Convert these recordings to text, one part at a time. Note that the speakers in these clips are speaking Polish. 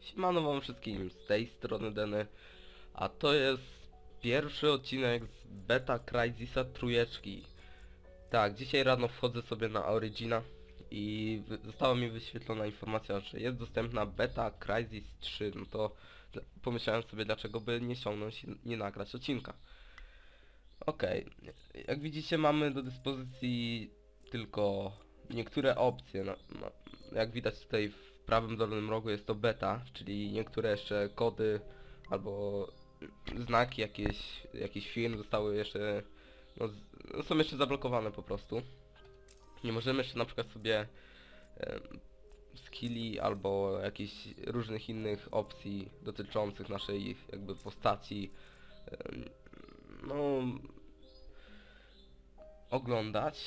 Siemano wam wszystkim, z tej strony Deny, a to jest pierwszy odcinek z Beta Crysisa trójeczki. Tak, dzisiaj rano wchodzę sobie na Origina i została mi wyświetlona informacja, że jest dostępna Beta Crysis 3, no to pomyślałem sobie dlaczego by nie ściągnąć i nie nagrać odcinka. Okej, jak widzicie mamy do dyspozycji tylko niektóre opcje, no, no, jak widać tutaj w prawym dolnym rogu jest to beta, czyli niektóre jeszcze kody albo znaki jakieś, jakichś firm zostały jeszcze, no, no są jeszcze zablokowane po prostu. Nie możemy jeszcze na przykład sobie em, skilli albo jakichś różnych innych opcji dotyczących naszej jakby postaci em, no oglądać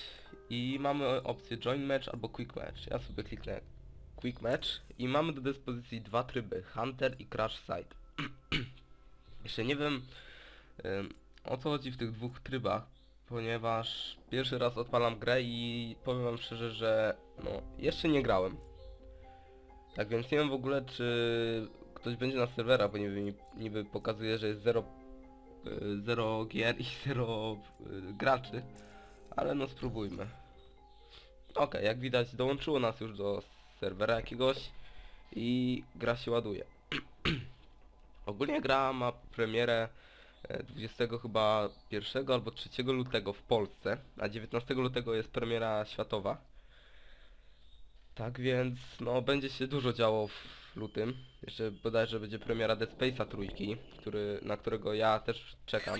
i mamy opcję join match albo quick match. Ja sobie kliknę quick match i mamy do dyspozycji dwa tryby, hunter i crash site. Jeszcze nie wiem em, o co chodzi w tych dwóch trybach, ponieważ pierwszy raz odpalam grę i powiem wam szczerze, że no jeszcze nie grałem. Tak więc nie wiem w ogóle czy ktoś będzie na serwerach, bo niby, niby pokazuje, że jest 0 0 gier i 0 graczy, ale no spróbujmy. Okej, jak widać dołączyło nas już do serwera jakiegoś i gra się ładuje. Ogólnie gra ma premierę e, 20 chyba 1 albo 3 lutego w Polsce, a 19 lutego jest premiera światowa. Tak więc no będzie się dużo działo w lutym. Jeszcze bodajże będzie premiera Dead Space'a trójki, który, na którego ja też czekam.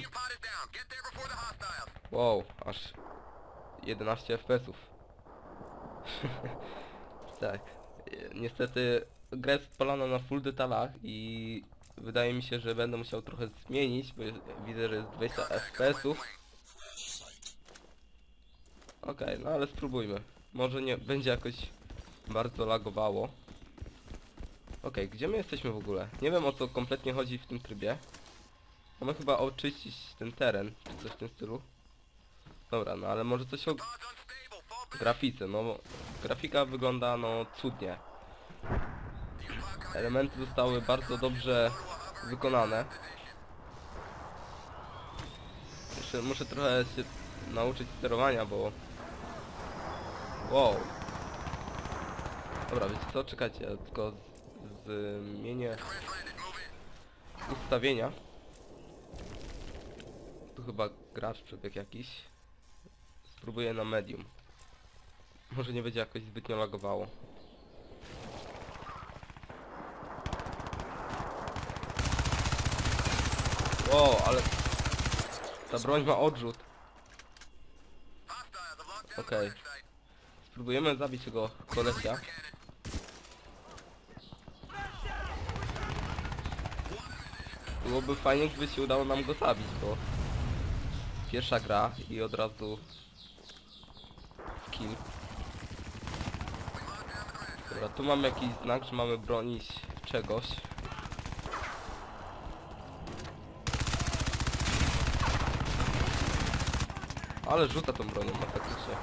Wow, aż 11 FPS-ów. tak. Niestety gra jest odpalona na full detalach i wydaje mi się, że będę musiał trochę zmienić, bo widzę, że jest 20 FPS-ów. Okej, no ale spróbujmy. Może nie będzie jakoś bardzo lagowało. Okej, gdzie my jesteśmy w ogóle? Nie wiem o co kompletnie chodzi w tym trybie. Mamy chyba oczyścić ten teren, czy coś w tym stylu. Dobra, no ale może coś o grafice, no bo grafika wygląda no cudnie. Elementy zostały bardzo dobrze wykonane. Jeszcze muszę trochę się nauczyć sterowania, bo... Wow. Dobra, wiecie co? Czekajcie, ja tylko zmienię ustawienia. Tu chyba gracz przebieg jakiś. Spróbuję na medium. Może nie będzie jakoś zbytnio lagowało. Wow, ale ta broń ma odrzut. Okej. Spróbujemy zabić tego kolesia. Byłoby fajnie, gdyby się udało nam go zabić, bo pierwsza gra i od razu kill. Dobra, tu mamy jakiś znak, że mamy bronić czegoś. Ale rzuca tą bronią, faktycznie.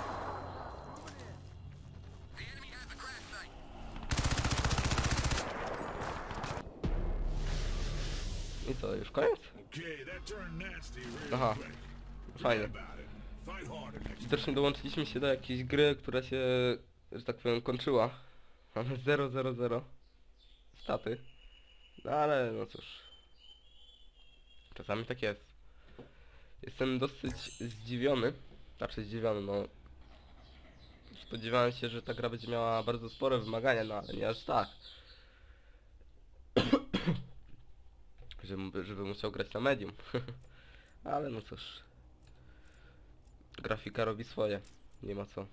I co, już koniec? Aha, fajnie. Widocznie dołączyliśmy się do jakiejś gry, która się, że tak powiem, kończyła. Mamy 000 staty. No ale no cóż. Czasami tak jest. Jestem dosyć zdziwiony. Znaczy zdziwiony, no. Spodziewałem się, że ta gra będzie miała bardzo spore wymagania, no ale nie aż tak. żeby, żeby musiał grać na medium. ale no cóż. Grafika robi swoje. Nie ma co.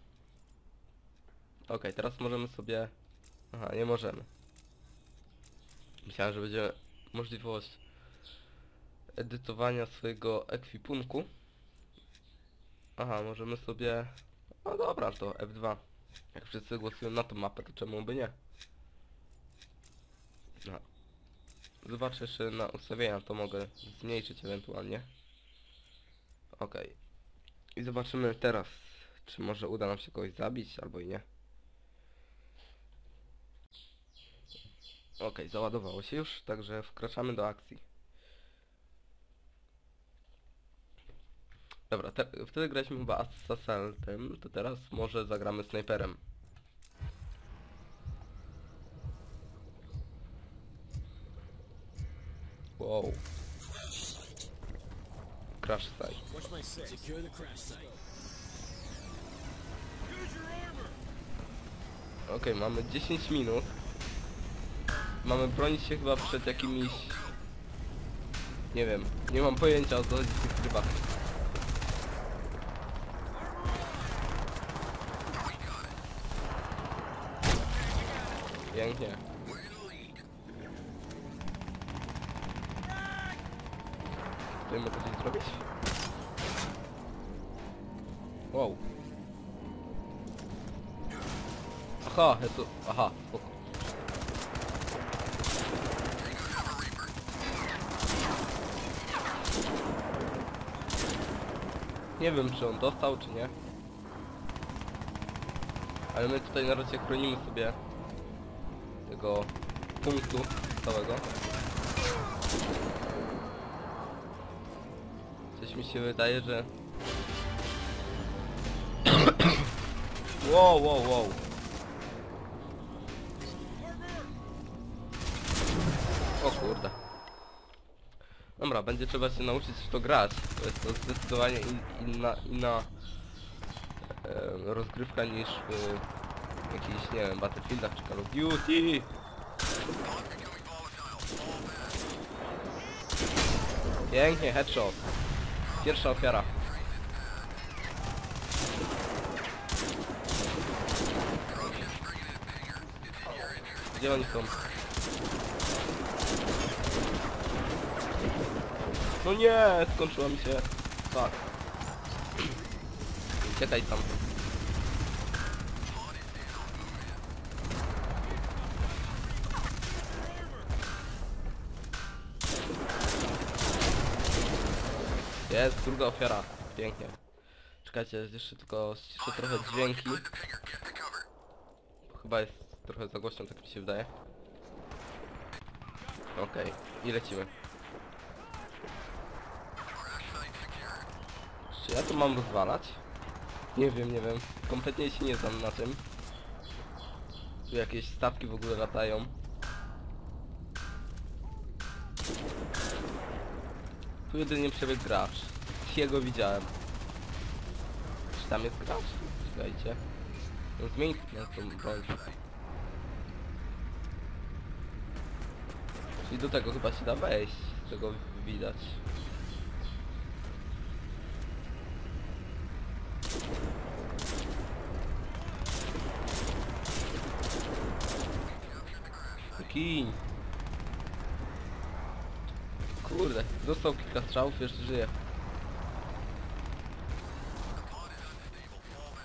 Okej, teraz możemy sobie... Aha, nie możemy. Myślałem, że będzie możliwość edytowania swojego ekwipunku. Aha, możemy sobie... No dobra, to F2. Jak wszyscy głosują na tą mapę, to czemu by nie? No. Zobaczę jeszcze na ustawienia, to mogę zmniejszyć ewentualnie. Okej. I zobaczymy teraz, czy może uda nam się kogoś zabić, albo i nie. Okej, załadowało się już, także wkraczamy do akcji. Dobra, te, wtedy graliśmy chyba Assaultem, to teraz może zagramy snajperem. Wow. Crash site. Okej, mamy 10 minut. Mamy bronić się chyba przed jakimiś... Nie wiem, nie mam pojęcia o co chodzi w tych trybach. Pięknie. Tutaj mogę coś zrobić? Wow. Aha, ja to... Aha, spoko. Nie wiem, czy on dostał, czy nie. Ale my tutaj na razie chronimy sobie tego punktu całego. Coś mi się wydaje, że... wow, wow, wow. O kurde. Dobra, będzie trzeba się nauczyć w to grać. To jest to zdecydowanie in, inna, inna e, rozgrywka niż w jakichś, nie wiem, Battlefieldach czy Call of Duty. Pięknie, headshot. Pierwsza ofiara. Gdzie oni są? No nie, skończyła mi się. Tak. Uciekaj tam. Jest, druga ofiara. Pięknie. Czekajcie, jeszcze tylko ściszę trochę dźwięki. Chyba jest trochę za głośno, tak mi się wydaje. Okej, i lecimy. Czy ja to mam rozwalać? Nie wiem, nie wiem. Kompletnie się nie znam na tym. Tu jakieś stawki w ogóle latają. Tu jedynie przebieg gracz. Jego widziałem. Czy tam jest gracz? Czekajcie. No zmień na tą broń. Czyli do tego chyba się da wejść. Z tego widać. Kij. Kurde, dostał kilka strzałów, jeszcze żyje.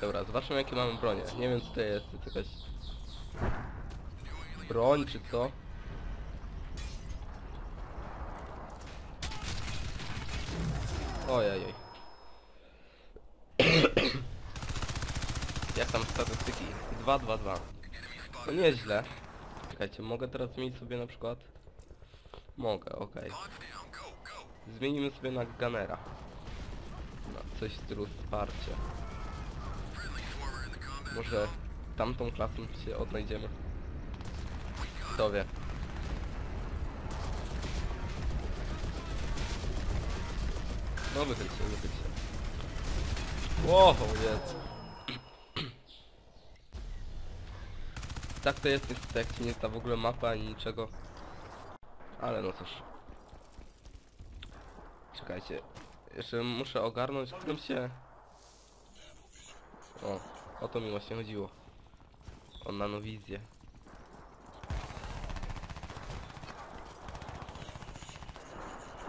Dobra, zobaczmy jakie mamy bronie. Nie wiem co to jest, to jest jakaś... Broń czy co? Ojej. Jak tam statystyki? 2, 2, 2. No nieźle. Czekajcie, mogę teraz zmienić sobie na przykład... Mogę, okej. Zmienimy sobie na Gunnera. Na coś w stylu wsparcie. Może tamtą klasą się odnajdziemy. Kto wie. No wychyl się, wychyl się. Wow, jest. Tak to jest niestety, jak ci nie zna w ogóle mapa ani niczego. Ale no cóż. Czekajcie. Jeszcze muszę ogarnąć, którym się... O, o to mi właśnie chodziło. O nanowizję.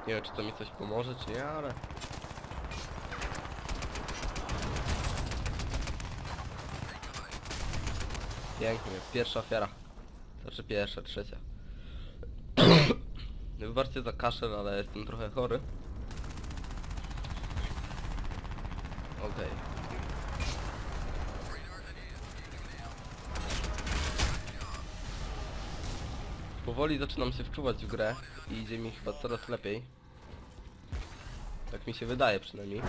Nie wiem, czy to mi coś pomoże, czy nie, ale... Pięknie, pierwsza ofiara. Znaczy pierwsza, trzecia. Wybaczcie za kaszel, ale jestem trochę chory. Okej. Powoli zaczynam się wczuwać w grę i idzie mi chyba coraz lepiej. Tak mi się wydaje przynajmniej.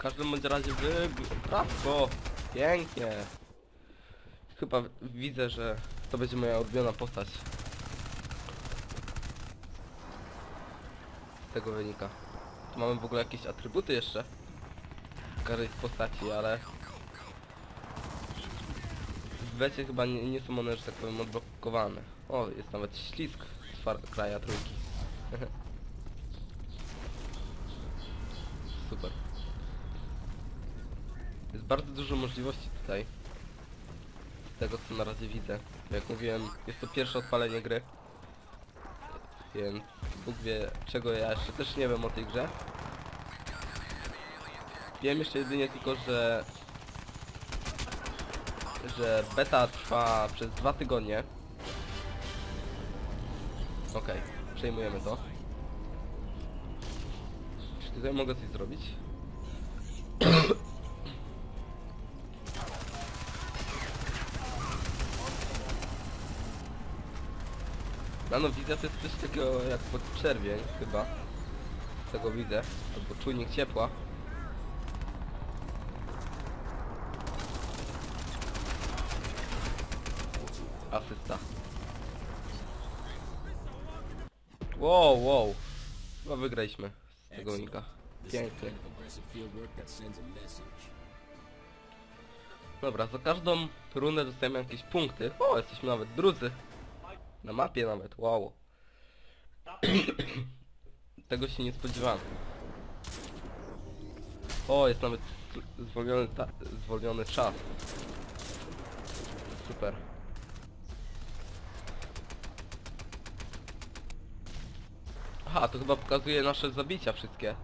W każdym bądź razie wy... Brawo! Pięknie! Chyba widzę, że to będzie moja ulubiona postać. Z tego wynika. Tu mamy w ogóle jakieś atrybuty jeszcze. W każdej postaci, ale... W becie chyba nie, nie są one, że tak powiem, odblokowane. O, jest nawet ślisk z Cry'a trójki. Super. Jest bardzo dużo możliwości tutaj. Z tego co na razie widzę. Jak mówiłem, jest to pierwsze odpalenie gry. Więc Bóg wie czego ja jeszcze też nie wiem o tej grze. Wiem jeszcze jedynie tylko, że że beta trwa przez dwa tygodnie. Okej, przejmujemy to. Czy tutaj mogę coś zrobić? Nanowizja to jest coś takiego jak podczerwień chyba. Z tego widzę. Albo czujnik ciepła. Asysta. Wow, wow. Chyba wygraliśmy z tego unika. Pięknie. Dobra, za każdą runę dostajemy jakieś punkty. O, jesteśmy nawet drudzy. Na mapie nawet, wow. Tego się nie spodziewałem. O, jest nawet zwolniony, ta- zwolniony czas. Super. Aha, to chyba pokazuje nasze zabicia wszystkie.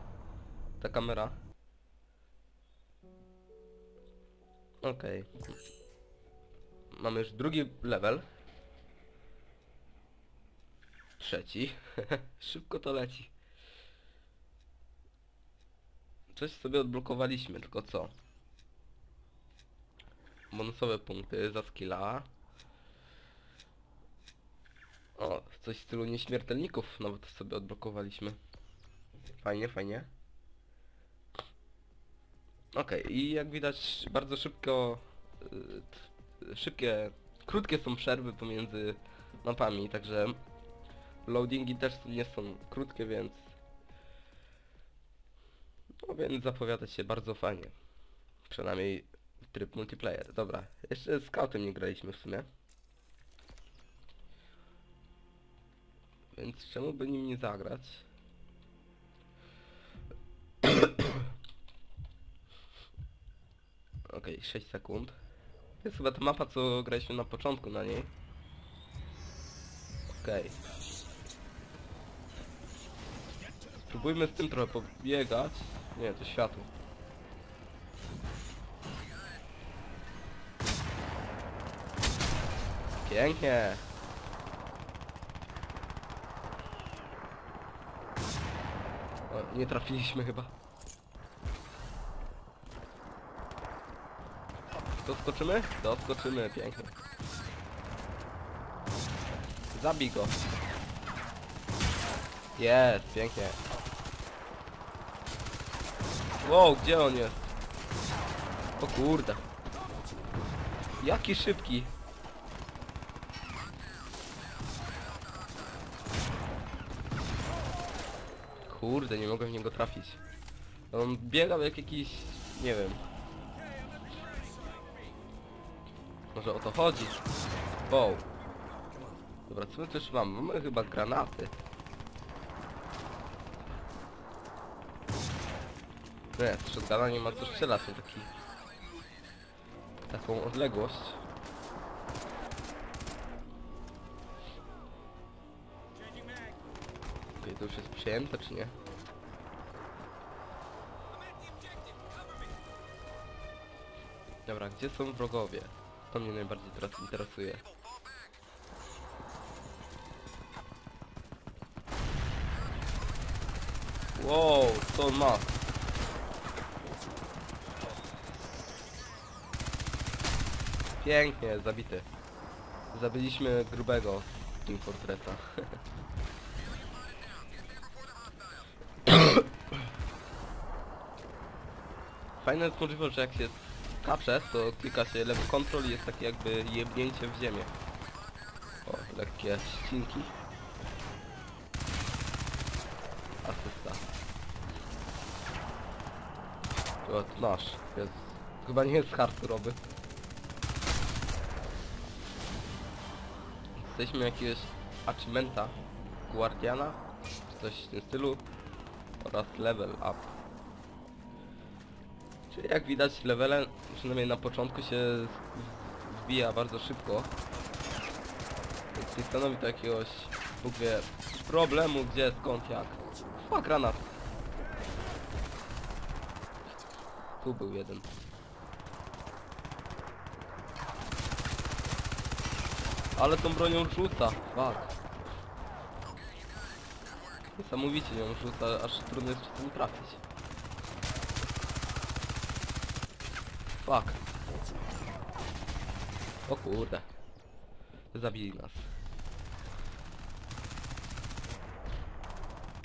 Ta kamera. Okej. Mamy już drugi level. Trzeci. Szybko to leci. Coś sobie odblokowaliśmy, tylko co? Bonusowe punkty za skilla. O, coś w stylu nieśmiertelników nawet sobie odblokowaliśmy. Fajnie, fajnie. Okej, i jak widać bardzo szybko, y, szybkie, krótkie są przerwy pomiędzy mapami, także loadingi też nie są krótkie, więc no więc zapowiada się bardzo fajnie. Przynajmniej tryb multiplayer. Dobra, jeszcze z scoutem nie graliśmy w sumie. Więc czemu by nim nie zagrać? Okej, 6 sekund. To jest chyba ta mapa, co graliśmy na początku na niej. Okej. Spróbujmy z tym trochę pobiegać. Nie, to światło. Pięknie. O, nie trafiliśmy chyba. Doskoczymy? Doskoczymy, pięknie. Zabij go. Jest, pięknie. Wow, gdzie on jest? O kurde. Jaki szybki. Kurde, nie mogłem w niego trafić. On biegał jak jakiś... nie wiem. Może o to chodzi. Wow. Dobra, co my tu jeszcze mamy? Mamy chyba granaty. Nie, z shotguna nie ma co strzelać taki... Taką odległość. Okej, to już jest przyjęte, czy nie? Dobra, gdzie są wrogowie? To mnie najbardziej teraz interesuje. Wow, co on ma? Pięknie, zabity. Zabiliśmy grubego z Team Fortressa. Fajna jest możliwość, że jak się skacze, to klika się lewy kontrol i jest takie jakby jebnięcie w ziemię. O, lekkie ścinki. Asysta. O, to nasz. Jest. Chyba nie jest hardkorowy. Jesteśmy jakiegoś achievementa Guardiana, czy coś w tym stylu oraz level up. Czyli jak widać levele, przynajmniej na początku się wbija bardzo szybko. Więc nie stanowi to jakiegoś, Bóg wie, problemu gdzie, skąd, jak. Fuck, granat. Tu był jeden. Ale tą bronią rzuca, fuck. Niesamowicie ją rzuca, aż trudno jest czasem trafić. Fuck. O kurde. Zabili nas.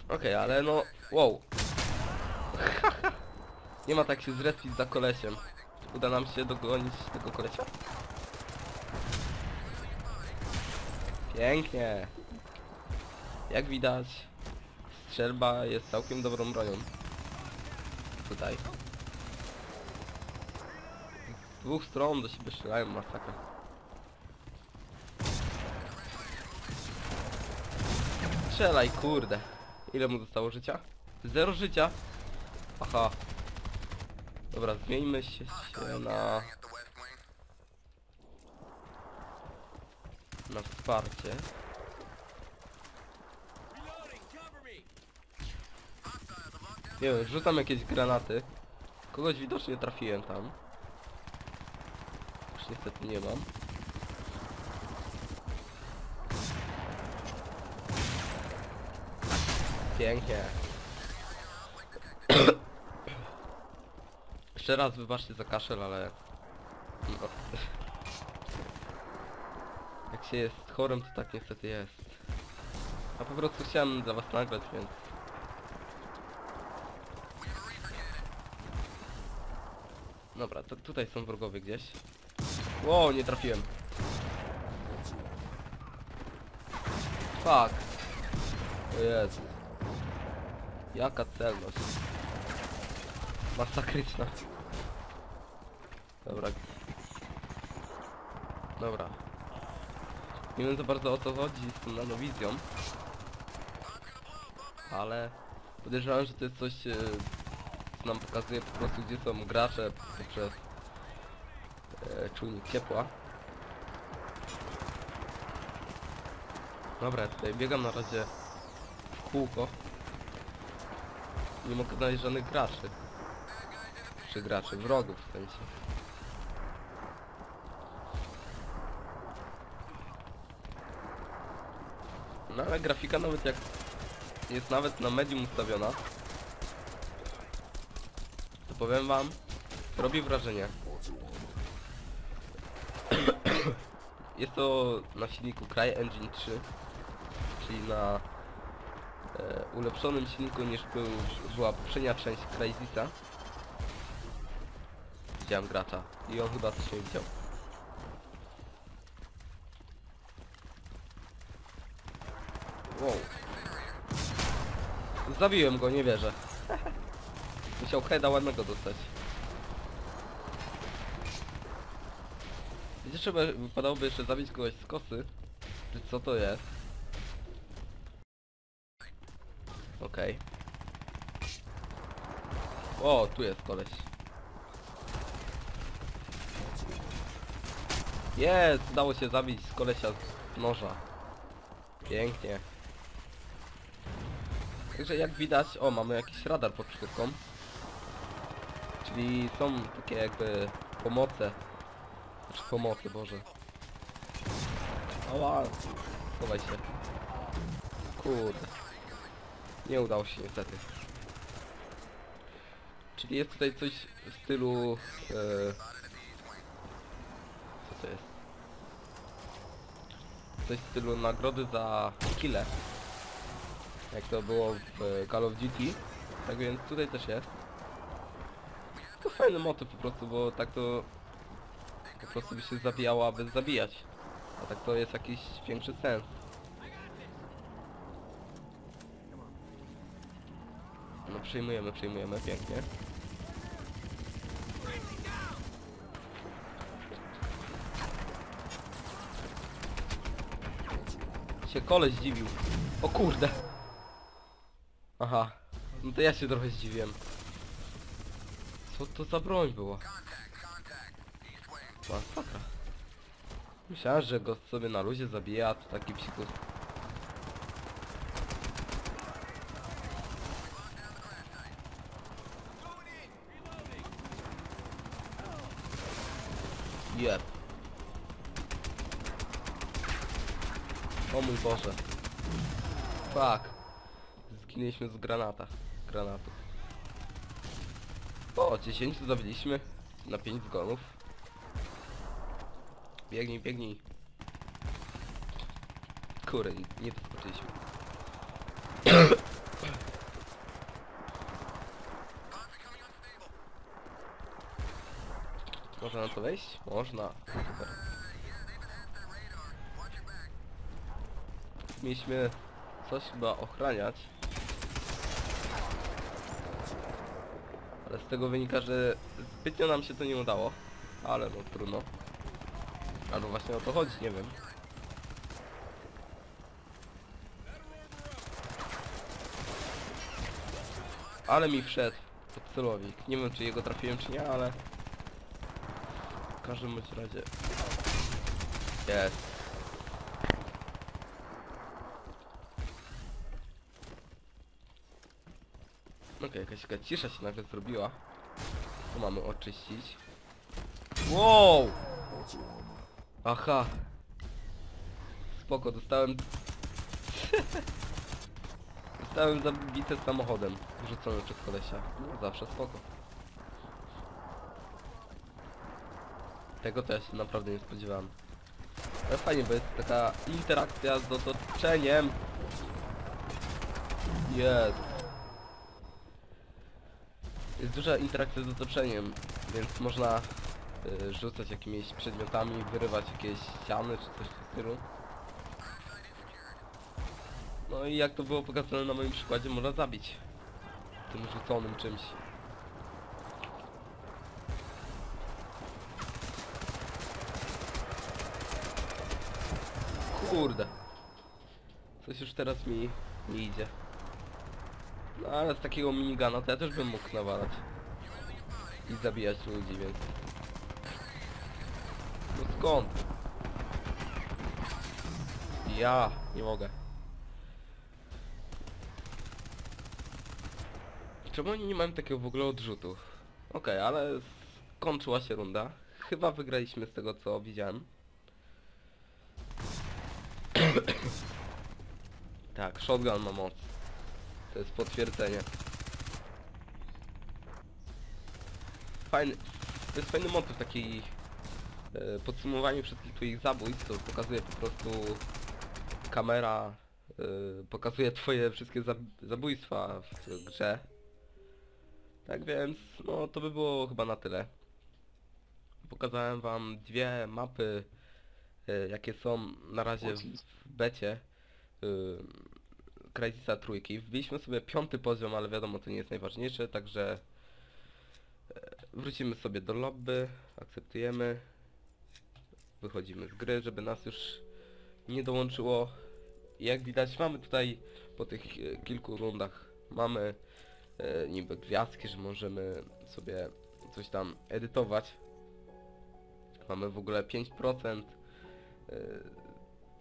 Okej, ale no... Wow. Nie ma tak się zrespić za kolesiem. Uda nam się dogonić tego kolesia? Pięknie. Jak widać, strzelba jest całkiem dobrą bronią. Tutaj. Z dwóch stron do siebie strzelają masakra. Strzelaj, kurde. Ile mu zostało życia? Zero życia. Aha. Dobra, zmieńmy się, się na... Na wsparcie. Nie wiem, rzucam jakieś granaty. Kogoś widocznie trafiłem tam. Już niestety nie mam. Pięknie. Jeszcze raz wybaczcie za kaszel, ale... No. Jak się jest chorym, to tak niestety jest. A po prostu chciałem dla was nagrać, więc... Dobra, to tutaj są wrogowie gdzieś. Ło, nie trafiłem. Fuck. O Jezu. Jaka celność. Masakryczna. Dobra. Dobra. Nie wiem za bardzo o co chodzi z tą nanowizją. Ale podejrzewam, że to jest coś, e, co nam pokazuje po prostu gdzie są gracze poprzez e, czujnik ciepła. Dobra, tutaj biegam na razie w kółko. Nie mogę znaleźć żadnych graczy. Czy graczy, wrogów w sensie. No ale grafika nawet jak jest nawet na medium ustawiona, to powiem wam, robi wrażenie. Jest to na silniku CryEngine 3, czyli na e, ulepszonym silniku niż był, była poprzednia część Crysisa. Widziałem gracza i on chyba coś nie widział. Wow. Zabiłem go, nie wierzę. Musiał heada ładnego dostać. Wiecie, trzeba wypadałoby jeszcze zabić kogoś z kosy. Czy co to jest? Okej. O, tu jest koleś. Jest! Udało się zabić z kolesia z noża. Pięknie. Także jak widać, o mamy jakiś radar pod szybką. Czyli są takie jakby pomoce. Znaczy pomocy, Boże. Ała, chowaj się. Kurde. Nie udało się niestety. Czyli jest tutaj coś w stylu... E, co to jest? coś w stylu nagrody za kile. Jak to było w e, Call of Duty. Tak więc tutaj też jest. To fajny motyw po prostu, bo tak to po prostu by się zabijało, aby zabijać. A tak to jest jakiś większy sens. No przejmujemy, przejmujemy, pięknie. Się koleś zdziwił. O kurde. Aha. No to ja się trochę zdziwiłem. Co to za broń była? Masakra. Myślałem, że go sobie na luzie zabija, a to taki psikus. Jeb. O mój Boże. Fuck. Zginęliśmy z granata. Granatów. O, 10 zabiliśmy na 5 zgonów. Biegnij, biegnij. Nie, nie doskoczyliśmy. Można na to wejść? Można. Super. Mieliśmy coś chyba ochraniać. Ale z tego wynika, że zbytnio nam się to nie udało. Ale no trudno. Albo właśnie o to chodzi, nie wiem. Ale mi wszedł pod celownik. Nie wiem czy jego trafiłem czy nie, ale... W każdym razie... Jest. Okej, jakaś taka cisza się nagle zrobiła. Tu mamy oczyścić. Wow! Aha. Spoko, dostałem... dostałem zabite samochodem. Rzucony przez kolesia. No, zawsze spoko. Tego też naprawdę nie spodziewałem. Ale fajnie, bo jest taka interakcja z otoczeniem. Jest. Jest duża interakcja z otoczeniem, więc można y, rzucać jakimiś przedmiotami, wyrywać jakieś ściany czy coś w stylu. No i jak to było pokazane na moim przykładzie, można zabić tym rzuconym czymś. Kurde. Coś już teraz mi nie idzie. Ale z takiego minigana to ja też bym mógł nawalać. I zabijać ludzi, więc... No skąd? Ja nie mogę. Czemu oni nie mają takiego w ogóle odrzutu? Okej, ale skończyła się runda. Chyba wygraliśmy z tego co widziałem. tak, shotgun ma moc. To jest potwierdzenie. Fajny, to jest fajny motyw taki e, podsumowanie wszystkich twoich zabójstw, to pokazuje po prostu kamera, e, pokazuje twoje wszystkie zab zabójstwa w grze. Tak więc, no to by było chyba na tyle. Pokazałem wam dwie mapy, e, jakie są na razie w, w becie. Y, Crysisa trójki. Wbiliśmy sobie piąty poziom, ale wiadomo to nie jest najważniejsze, także e, wrócimy sobie do lobby, akceptujemy, wychodzimy z gry, żeby nas już nie dołączyło. Jak widać mamy tutaj po tych e, kilku rundach mamy e, niby gwiazdki, że możemy sobie coś tam edytować. Mamy w ogóle 5% e,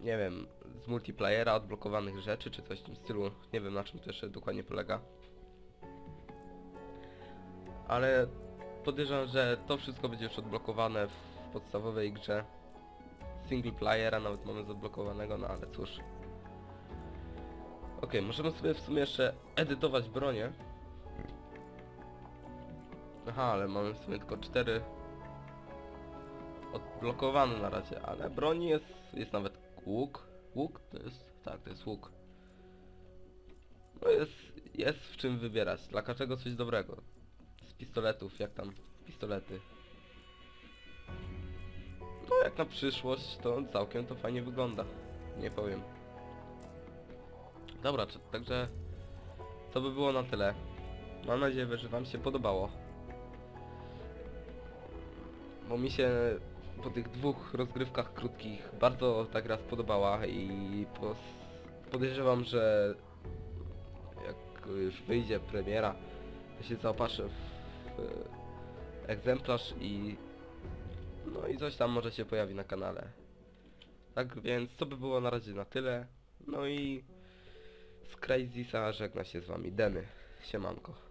nie wiem, z multiplayera odblokowanych rzeczy, czy coś w tym stylu. Nie wiem na czym to jeszcze dokładnie polega. Ale podejrzewam, że to wszystko będzie już odblokowane w podstawowej grze. Single playera nawet mamy zablokowanego, no ale cóż. Ok, możemy sobie w sumie jeszcze edytować bronię. Aha, ale mamy w sumie tylko cztery odblokowane na razie, ale broni jest, jest nawet łuk, Łuk? To jest... Tak, to jest łuk. No jest... Jest w czym wybierać. Dla każdego coś dobrego. Z pistoletów, jak tam pistolety. No jak na przyszłość, to całkiem to fajnie wygląda. Nie powiem. Dobra, także... To by było na tyle. Mam nadzieję, że wam się podobało. Bo mi się po tych dwóch rozgrywkach krótkich bardzo ta gra spodobała i podejrzewam, że jak już wyjdzie premiera, to się zaopatrzę w, egzemplarz i no i coś tam może się pojawi na kanale. Tak więc to by było na razie na tyle. No i z Crazysa żegna się z wami Deny. Siemanko.